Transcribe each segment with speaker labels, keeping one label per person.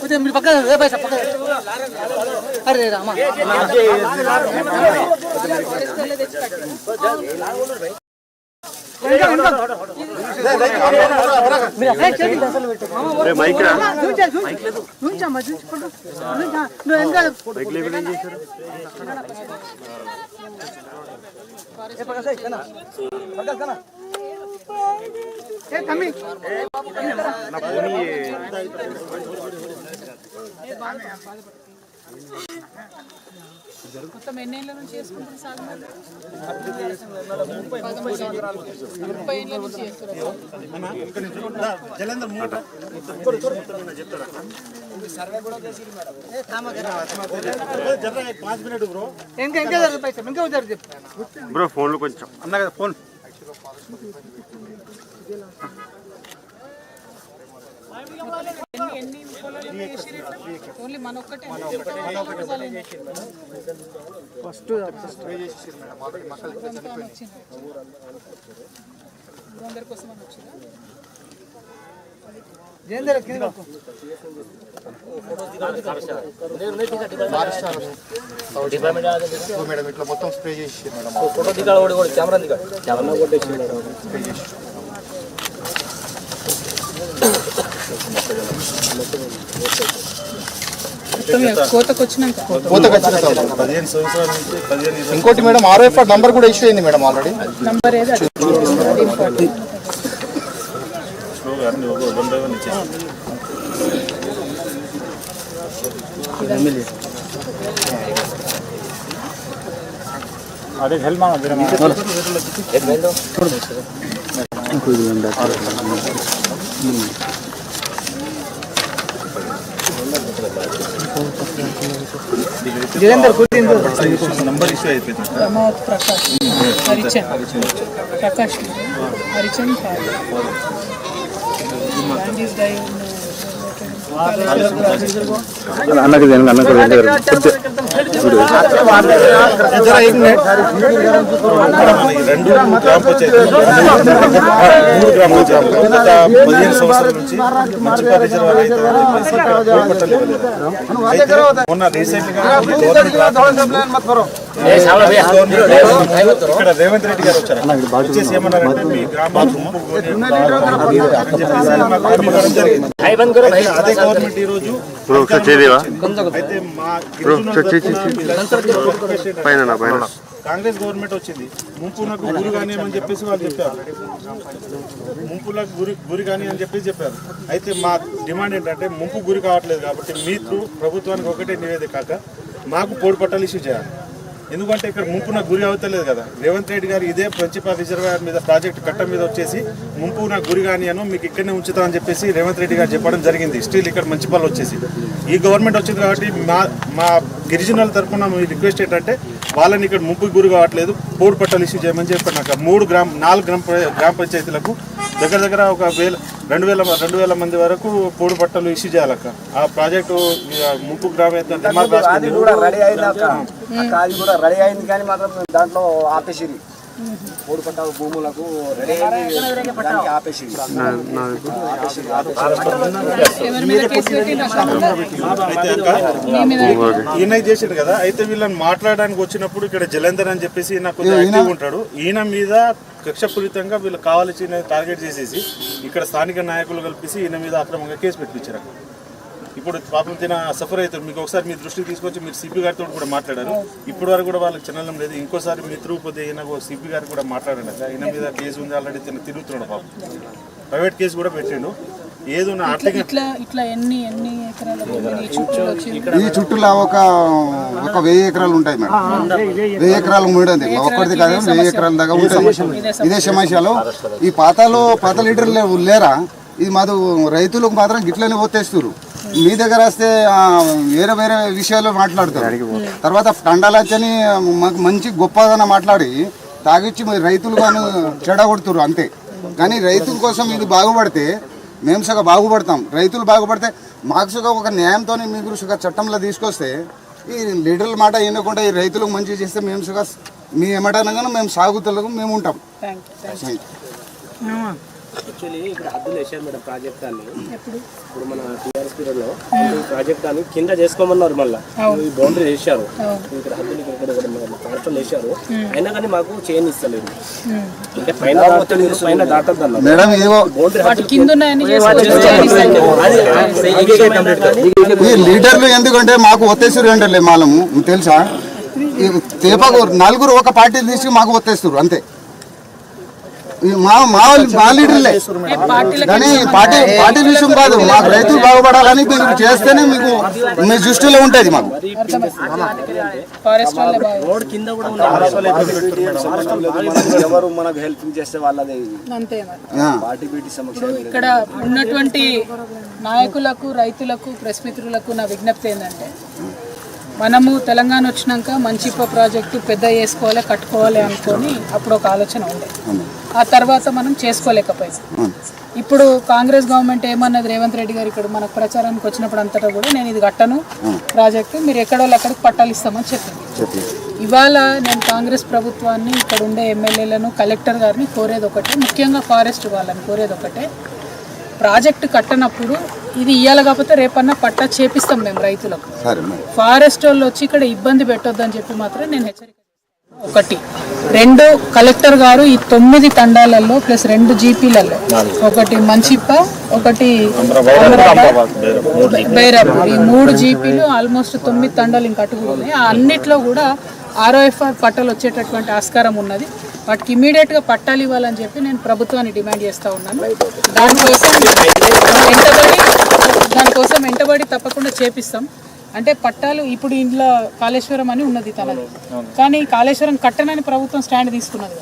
Speaker 1: కొంచెం మీరు పక్కన ఏ పైసా పక్కన అరే రామా.
Speaker 2: మొత్తం ఎన్నేళ్ళ నుంచి చేసుకుంటారు సార్ ముప్పై ఏళ్ళ నుంచి చేస్తున్నారు.
Speaker 1: ఇంకా ఇంకా జరుగు పైసా ఇంకా జరుగు చెప్పు
Speaker 3: బ్రో ఫోన్లు కొంచెం.
Speaker 4: అన్న కదా ఫోన్.
Speaker 1: ఫస్ట్
Speaker 2: అందరి కోసం అని వచ్చిందా.
Speaker 4: మేడం ఇట్లా మొత్తం స్ప్రే చేసి ఇంకోటి మేడం ఆర్ఎఫ్ నంబర్ కూడా ఇష్యూ అయింది మేడం ఆల్రెడీ
Speaker 2: నంబర్ ఏది అది
Speaker 4: హెల్మా
Speaker 1: జయందర్ కూర్చుంది
Speaker 5: నంబర్ ఇష్యూ అయిపోయింది.
Speaker 2: ప్రకాష్. హరిచంద్. ప్రకాష్. హరిచంద్
Speaker 3: అన్నకి అన్నకు
Speaker 5: రెండు గ్రామ పంచాయతీ గ్రామ పంచాయతీలు గత పదిహేను సంవత్సరాల నుంచి మంచిపల్లి రిజర్వాయర్ అయితే మొన్న రీసెంట్గా ఇక్కడ రేవంత్ రెడ్డి గారు వచ్చారు. వచ్చేసి ఏమన్నారంటే మీ అదే గవర్నమెంట్ ఈ రోజు అయితే మా
Speaker 3: పైన పైన
Speaker 5: కాంగ్రెస్ గవర్నమెంట్ వచ్చింది. ముంపు నాకు గురి కానీ అని చెప్పేసి వాళ్ళు చెప్పారు. ముంపులకు గురి గురి కానీ అని చెప్పేసి చెప్పారు. అయితే మా డిమాండ్ ఏంటంటే ముంపు గురి కావట్లేదు కాబట్టి మీ త్రూ ప్రభుత్వానికి ఒకటే నివేదిక కాక మాకు పోడు పట్టాలు ఇష్యూ చేయాలి. ఎందుకంటే ఇక్కడ ముంపున గురి అవుతలేదు కదా. రేవంత్ రెడ్డి గారు ఇదే ప్రతిప రిజర్వాయర్ మీద ప్రాజెక్ట్ కట్ట మీద వచ్చేసి ముంపున గురి కానీ అను మీకు ఇక్కడనే ఉంచుతా అని చెప్పేసి రేవంత్ రెడ్డి గారు చెప్పడం జరిగింది. స్టిల్ ఇక్కడ మంచిపల్లి వచ్చేసి. ఈ గవర్నమెంట్ వచ్చింది కాబట్టి మా మా గిరిజనుల తరఫున మీ రిక్వెస్ట్ ఏంటంటే వాళ్ళని ఇక్కడ ముంపు గురి కావట్లేదు. పోడు పట్టాలు ఇష్యూ చేయమని చెప్పి నాకు మూడు గ్రామ నాలుగు గ్రామ గ్రామ పంచాయతీలకు దగ్గర దగ్గర ఒక వేల రెండు వేల రెండు వేల మంది వరకు పోడు పట్టాలు ఇష్యూ చేయాలక్క. ఆ ప్రాజెక్టు ఇక ముంపు గ్రామ
Speaker 6: కూడా రెడీ అయింది అది కూడా రెడీ అయింది కానీ మాత్రం దాంట్లో ఆపేసిరి మూడు పట్టాల భూములకు రెడీ దానికి
Speaker 5: ఈయన చేసాడు కదా. అయితే వీళ్ళని మాట్లాడడానికి వచ్చినప్పుడు ఇక్కడ జలంధర్ అని చెప్పేసి యాక్టివ్ ఉంటాడు. ఈయన మీద కక్షపూరితంగా వీళ్ళు కావాల్సి టార్గెట్ చేసేసి ఇక్కడ స్థానిక నాయకులు కల్పించి ఈయన మీద అక్రమంగా కేసు పెట్టించారు. ఇప్పుడు పాపం తిన సఫర్ అవుతారు. మీకు ఒకసారి మీ దృష్టికి తీసుకొచ్చి మీరు సిపి గారితో కూడా మాట్లాడారు. ఇప్పటి వరకు కూడా వాళ్ళకి చిన్నలం లేదు. ఇంకోసారి మీ త్రూ పోతే ఈయన సిపి గారు కూడా మాట్లాడండి. అక్క. ఈయన మీద కేసు ఉంది. ఆల్రెడీ తిన తిరుగుతున్నాడు పాపం. ప్రైవేట్ కేసు కూడా పెట్టిండు. ఏదో
Speaker 2: ఇట్లా ఇట్లా ఎన్ని ఎన్ని ఎకరాల భూమి ఈ
Speaker 7: చుట్టూలో ఒక ఒక వెయ్యి ఎకరాలు ఉంటాయి మేడం. వెయ్యి ఎకరాలు మూడేది ఒక్కటిది కాదు వెయ్యి ఎకరాల దాకా ఉంటుంది ఇదే సమస్యలో ఈ పాతలో పాత లీటర్లు లేరా? ఇది మాది రైతులకు మాత్రం గిట్లనే ఓతేస్తారు మీ దగ్గర వస్తే ఆ, వేరే వేరే విషయాలు మాట్లాడతారు. తర్వాత కండాలచ్చని మాకు మంచి గొప్పదన మాట్లాడి తాగిచ్చి మరి రైతులు కానీ చెడగొడుతురు అంతే. కానీ రైతుల కోసం ఇది బాగుపడితే మేము సగ బాగుపడతాం. రైతులు బాగుపడితే మాకు సగ ఒక న్యాయంతో మీరు సగ చట్టంలో తీసుకొస్తే ఈ లీడర్ల మాట వినకుండా ఈ రైతులకు మంచి చేస్తే మేము సగ మీ ఏమంటానగానే మేము సాగుతులకు మేము ఉంటాం.
Speaker 6: యాక్చువల్లీ ఇక్కడ హద్దులు వేసారు మేడం ప్రాజెక్ట్ అని ఇప్పుడు మన టీఆర్ఎస్ పీరియడ్లో ప్రాజెక్ట్ అని కింద చేసుకోమన్నారు మళ్ళీ. ఈ బౌండరీ వేసారు ఇక్కడ హద్దులు ఇక్కడ పార్సల్ వేసారు అయినా కానీ మాకు చేయని ఇస్తలేదు. అంటే పైన పైన దాటద్దు
Speaker 7: లీడర్లు ఎందుకంటే మాకు ఒత్తేస్తారు అంటే మాలము తెలుసా? తేపకు నలుగురు ఒక పార్టీ తీసి మాకు ఒత్తేస్తారు అంతే. మా మా మా లీడర్లే. కానీ పార్టీ పార్టీ విషయం కాదు మాకు రైతులు బాగుపడాలని మీరు చేస్తేనే మీకు మీ దృష్టిలో ఉంటుంది మాకు.
Speaker 6: ఎవరు మనకు చేస్తే వాళ్ళదే
Speaker 2: ఇక్కడ ఉన్నటువంటి నాయకులకు రైతులకు ప్రెస్ మిత్రులకు నా విజ్ఞప్తి ఏంటంటే మనము తెలంగాణ వచ్చినాక మంచిప్ప ప్రాజెక్టు పెద్ద చేసుకోవాలి కట్టుకోవాలి అనుకొని అప్పుడు ఒక ఆలోచన ఉండే. ఆ తర్వాత మనం చేసుకోలేకపోయాం. ఇప్పుడు కాంగ్రెస్ గవర్నమెంట్ ఏమన్నది రేవంత్ రెడ్డి గారు ఇక్కడ మనకు ప్రచారానికి వచ్చినప్పుడు అంతటా కూడా నేను ఇది కట్టను. ప్రాజెక్టు మీరు ఎక్కడో అక్కడికి పట్టాలు ఇస్తామని చెప్పింది ఇవాళ నేను కాంగ్రెస్ ప్రభుత్వాన్ని ఇక్కడ ఉండే ఎమ్మెల్యేలను కలెక్టర్ గారిని కోరేది ఒకటే. ముఖ్యంగా ఫారెస్ట్ వాళ్ళని కోరేది ఒకటే. ప్రాజెక్టు కట్టనప్పుడు ఇది ఇయ్యాలి కాకపోతే రేపన్నా పట్టా చేపిస్తాం మేము రైతులకు. ఫారెస్ట్ వాళ్ళు వచ్చి ఇక్కడ ఇబ్బంది పెట్టొద్దని చెప్పి మాత్రం నేను హెచ్చరిక. ఒకటి. రెండు కలెక్టర్ గారు ఈ తొమ్మిది తండాలలో ప్లస్ రెండు జీపీలలో ఒకటి మంచిప్ప ఒకటి బైరాపూర్. ఈ మూడు జీపీలు ఆల్మోస్ట్ తొమ్మిది తండాలు ఇంకా అటు కూడా ఉన్నాయి. ఆ అన్నిట్లో కూడా ఆర్ఓఎఫ్ఆర్ పట్టాలు వచ్చేటటువంటి ఆస్కారం ఉన్నది. వాటికి ఇమీడియట్గా పట్టాలు ఇవ్వాలని చెప్పి నేను ప్రభుత్వాన్ని డిమాండ్ చేస్తా ఉన్నాను. దానికోసం వెంటబడి దానికోసం వెంటబడి తప్పకుండా చేపిస్తాం. అంటే పట్టాలు ఇప్పుడు ఇంట్లో కాళేశ్వరం అని ఉన్నది తనది. కానీ కాళేశ్వరం కట్టనని ప్రభుత్వం స్టాండ్ తీసుకున్నది.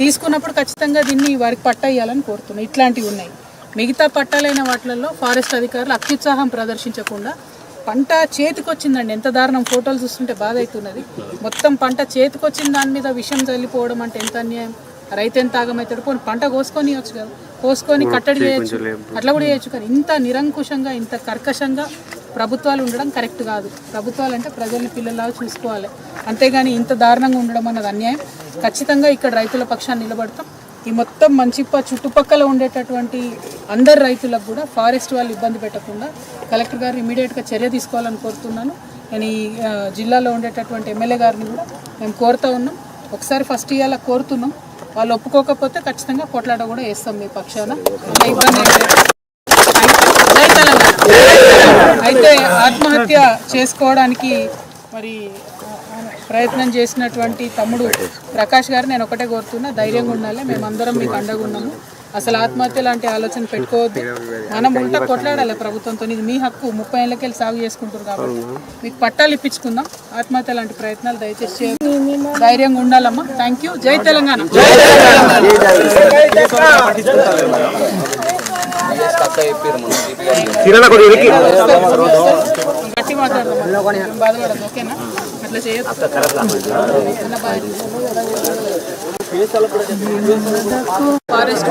Speaker 2: తీసుకున్నప్పుడు ఖచ్చితంగా దీన్ని వారికి పట్టా ఇవ్వాలని కోరుతున్నాం. ఇట్లాంటివి ఉన్నాయి. మిగతా పట్టాలైన వాటిలలో ఫారెస్ట్ అధికారులు అత్యుత్సాహం ప్రదర్శించకుండా పంట చేతికొచ్చిందండి. ఎంత దారుణం ఫోటోలు చూస్తుంటే బాధ అవుతున్నది మొత్తం పంట చేతికొచ్చిన దాని మీద విషం చల్లిపోవడం అంటే ఎంత అన్యాయం? రైతు ఎంత ఆగమవుతాడు పోనీ పంట కోసుకొని ఇవ్వచ్చు కదా. కోసుకొని కట్టడి చేయొచ్చు. అట్లా కూడా చేయొచ్చు కానీ ఇంత నిరంకుశంగా ఇంత కర్కశంగా ప్రభుత్వాలు ఉండడం కరెక్ట్ కాదు. ప్రభుత్వాలు అంటే ప్రజల్ని పిల్లలాగా చూసుకోవాలి. అంతేగాని ఇంత దారుణంగా ఉండడం అన్నది అన్యాయం. ఖచ్చితంగా ఇక్కడ రైతుల పక్షాన్ని నిలబడతాం. ఈ మొత్తం మంచిప్ప చుట్టుపక్కల ఉండేటటువంటి అందరు రైతులకు కూడా ఫారెస్ట్ వాళ్ళు ఇబ్బంది పెట్టకుండా కలెక్టర్ గారు ఇమీడియట్గా చర్య తీసుకోవాలని కోరుతున్నాను. నేను ఈ జిల్లాలో ఉండేటటువంటి ఎమ్మెల్యే గారిని కూడా మేము కోరుతా ఉన్నాం. ఒకసారి ఫస్ట్ ఇవాళ కోరుతున్నాం. వాళ్ళు ఒప్పుకోకపోతే ఖచ్చితంగా కొట్లాట కూడా వేస్తాం మీ పక్షాన. ఇబ్బంది అయితే ఆత్మహత్య చేసుకోవడానికి మరి ప్రయత్నం చేసినటువంటి తమ్ముడు ప్రకాష్ గారు నేను ఒకటే కోరుతున్నా ధైర్యంగా ఉండాలి మేమందరం మీకు అండగా ఉన్నాము. అసలు ఆత్మహత్య లాంటి ఆలోచన పెట్టుకోవద్దు. మనం ఉంటా కొట్లాడాలి ప్రభుత్వంతో. ఇది మీ హక్కు. ముప్పై ఏళ్ళకెళ్ళి సాగు చేసుకుంటారు కాబట్టి. మీకు పట్టాలు ఇప్పించుకుందాం. ఆత్మహత్య లాంటి ప్రయత్నాలు దయచేసి ధైర్యంగా ఉండాలమ్మా. థ్యాంక్ యూ జై తెలంగాణ. గట్టి మాట్లాడదాం బాధపడదు ఓకేనా? అట్లా చేయొద్దు. ఫారెస్ట్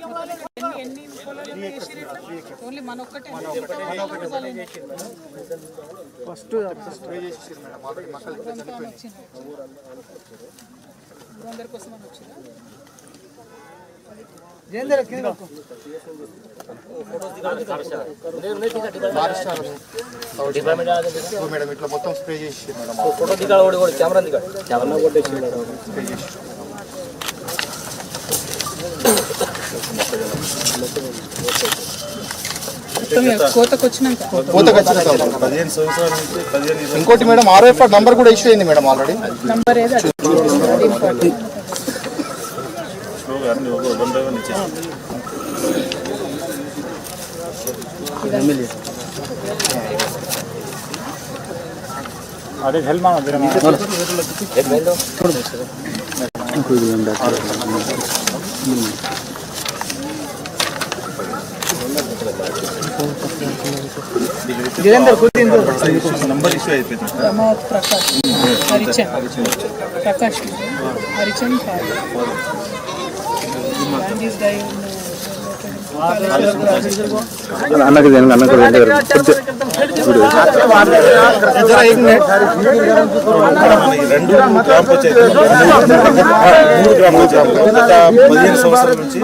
Speaker 4: మేడం ఇట్లా మొత్తం స్ప్రే చేసి మేడం.
Speaker 6: ఫోటో దిగాడు కూడా కూడా కెమెరా దిగాడు కెమెరా కొట్టేసి
Speaker 4: స్ప్రే చేసి
Speaker 2: మొత్తం ఇక కోతకు వచ్చినాక
Speaker 4: కోతకు వచ్చిన తర్వాత.
Speaker 5: పదిహేను సంవత్సరాల నుంచి పదిహేను ఇరవై
Speaker 4: ఇంకోటి మేడం ఆర్ఎఫ్ నంబర్ కూడా ఇష్యూ అయింది మేడం ఆల్రెడీ
Speaker 2: నంబర్ ఏది అది. ఇంపార్టెంట్
Speaker 4: అదే హెల్మా
Speaker 5: నంబర్ ఇష్యూ అయిపోయింది.
Speaker 2: ప్రమోద్ ప్రకాష్. హరిచంద్. ప్రకాష్. హరిచంద్
Speaker 3: అన్నకు అన్నకు
Speaker 5: రెండు గ్రామ పంచాయతీ మూడు గ్రామ పంచాయతీలు గత పదిహేను సంవత్సరాల నుంచి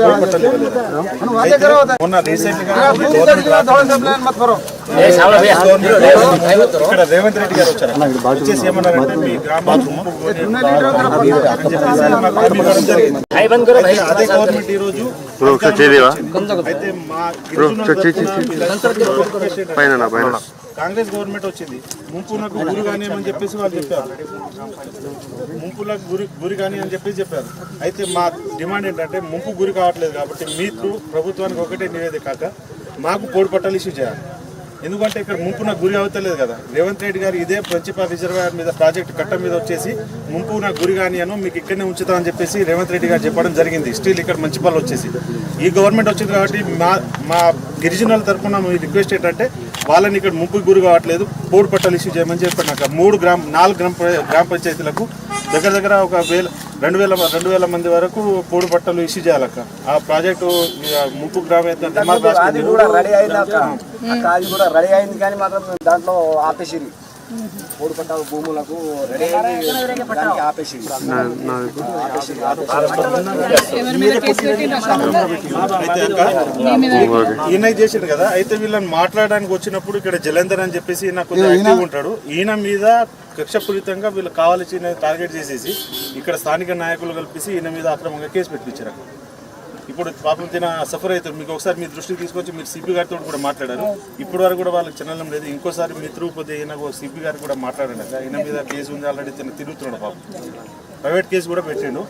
Speaker 5: కోల్పట్టలు ఇవ్వలేదు. అయితే మొన్న రీసెంట్గా ఇక్కడ రేవంత్ రెడ్డి గారు వచ్చారు. వచ్చేసి ఏమన్నారంటే మీ మాకు అదే గవర్నమెంట్ ఈ రోజు అయితే మా
Speaker 3: పైన నా పైన
Speaker 5: కాంగ్రెస్ గవర్నమెంట్ వచ్చింది. ముంపునకు గురి కానీ అని చెప్పేసి వాళ్ళు చెప్పారు. ముంపులకు గురి గురి కానీ అని చెప్పేసి చెప్పారు. అయితే మా డిమాండ్ ఏంటంటే ముంపు గురి కావట్లేదు కాబట్టి మీ త్రూ ప్రభుత్వానికి ఒకటే నివేదిక కాక మాకు పోడు పట్టాలు ఇష్యూ చేయాలి. ఎందుకంటే ఇక్కడ ముంపున గురి అవుతలేదు కదా. రేవంత్ రెడ్డి గారు ఇదే ప్రతిప రిజర్వాయర్ మీద ప్రాజెక్ట్ కట్ట మీద వచ్చేసి ముంపున గురి గురి కానియను మీకు ఇక్కడనే ఉంచుతామని చెప్పేసి రేవంత్ రెడ్డి గారు చెప్పడం జరిగింది. స్టిల్ ఇక్కడ మంచిపల్లి వచ్చేసి. ఈ గవర్నమెంట్ వచ్చింది కాబట్టి మా మా గిరిజనుల తరఫున మీ రిక్వెస్ట్ ఏంటంటే వాళ్ళని ఇక్కడ ముంపుకు గురి కావట్లేదు. పోడు పట్టాలు ఇష్యూ చేయమని చెప్పాడు నాకు మూడు గ్రామ నాలుగు గ్రామ గ్రామ పంచాయతీలకు దగ్గర దగ్గర ఒక వేల రెండు వేల రెండు వేల మంది వరకు పోడు పట్టాలు ఇష్యూ చేయాలక్క. ఆ ప్రాజెక్టు ఇక ముంపు గ్రామ
Speaker 8: కూడా రెడీ అయింది అది కూడా రెడీ అయింది కానీ మాత్రం దాంట్లో ఆపేసిరి మూడు పట్టాల భూములకు రెడీ దానికి
Speaker 5: ఈయన చేసాడు కదా? అయితే వీళ్ళని మాట్లాడడానికి వచ్చినప్పుడు ఇక్కడ జలంధర్ అని చెప్పేసి ఈయన కొంచెం ఉంటాడు. ఈయన మీద కక్షపూరితంగా వీళ్ళు కావాల్సి టార్గెట్ చేసేసి ఇక్కడ స్థానిక నాయకులు కల్పించి ఈయన మీద అక్రమంగా కేసు పెట్టించారు. ఇప్పుడు పాపం తిన సఫర్ అవుతారు. మీకు ఒకసారి మీ దృష్టికి తీసుకొచ్చి మీరు సిపి గారితో కూడా మాట్లాడారు. ఇప్పటి వరకు కూడా వాళ్ళకి చిన్నలం లేదు. ఇంకోసారి మీ త్రూ పోతే ఈయన సిపి గారు కూడా మాట్లాడండి అక్క. ఈయన మీద కేసు ఉంది ఆల్రెడీ తిన తిరుగుతున్నాడు పాపం. ప్రైవేట్ కేసు కూడా పెట్టిండు.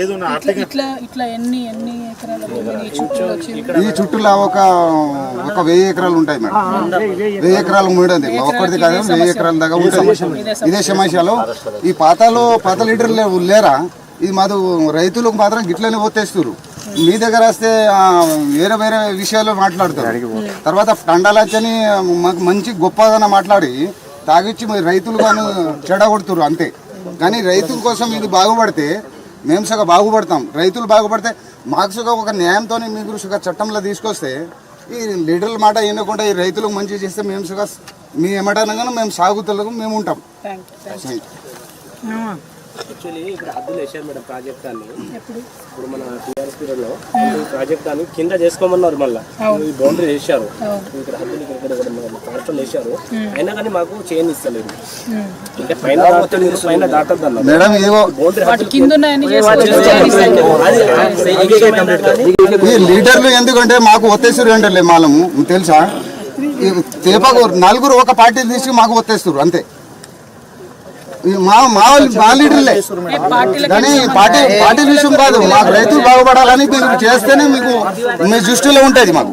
Speaker 5: ఏదో
Speaker 2: ఇట్లా ఇట్లా ఎన్ని ఎన్ని ఎకరాల భూమిని ఈ
Speaker 7: చుట్టూలో ఒక ఒక వెయ్యి ఎకరాలు ఉంటాయి మేడం. వెయ్యి ఎకరాలు మూడేది? ఒక్కటిది కాదు వెయ్యి ఎకరాల దాకా ఉంటుంది ఇదే సమస్యలో ఈ పాతాలో పాత లీటర్లు లేరా? ఇది మాది రైతులకు మాత్రం గిట్లనే ఓతేస్తారు మీ దగ్గర వస్తే ఆ, వేరే వేరే విషయాలు మాట్లాడతారు. తర్వాత కండాలచ్చని మాకు మంచి గొప్పదన మాట్లాడి తాగిచ్చి మరి రైతులు కానీ చెడగొడుతురు అంతే. కానీ రైతుల కోసం ఇది బాగుపడితే మేము సగ బాగుపడతాం. రైతులు బాగుపడితే మాకు సుగా ఒక న్యాయంతో మీరు సుగా చట్టంలో తీసుకొస్తే ఈ లీడర్ల మాట వినకుండా ఈ రైతులకు మంచి చేస్తే మేము సుగా మీ ఏమంటానగానే మేము సాగుతులకు మేము ఉంటాం.
Speaker 2: థ్యాంక్ యూ
Speaker 6: యాక్చువల్లీ ఇక్కడ హద్దులు వేసారు మేడం ప్రాజెక్ట్ అని ఇప్పుడు మన టీఆర్ఎస్ పీరియడ్లో ఈ ప్రాజెక్ట్ అని కింద చేసుకోమన్నారు మళ్ళీ. ఈ బౌండరీ వేసారు ఇక్కడ హద్దులు ఇక్కడ కాన్స్టల్ వేసారు అయినా కానీ మాకు చేయని ఇస్తలేదు. అంటే పైన పైన దాటద్దు
Speaker 7: లీడర్లు ఎందుకంటే మాకు ఒత్తేస్తారు అంటే మాలము తెలుసా? తేపకు నలుగురు ఒక పార్టీ తీసి మాకు ఒత్తేస్తారు అంతే. మా మా మా లీడర్లే. కానీ పార్టీ పార్టీ విషయం కాదు. మాకు రైతులు బాగుపడాలని మీరు చేస్తేనే మీకు మీ దృష్టిలో ఉంటుంది మాకు.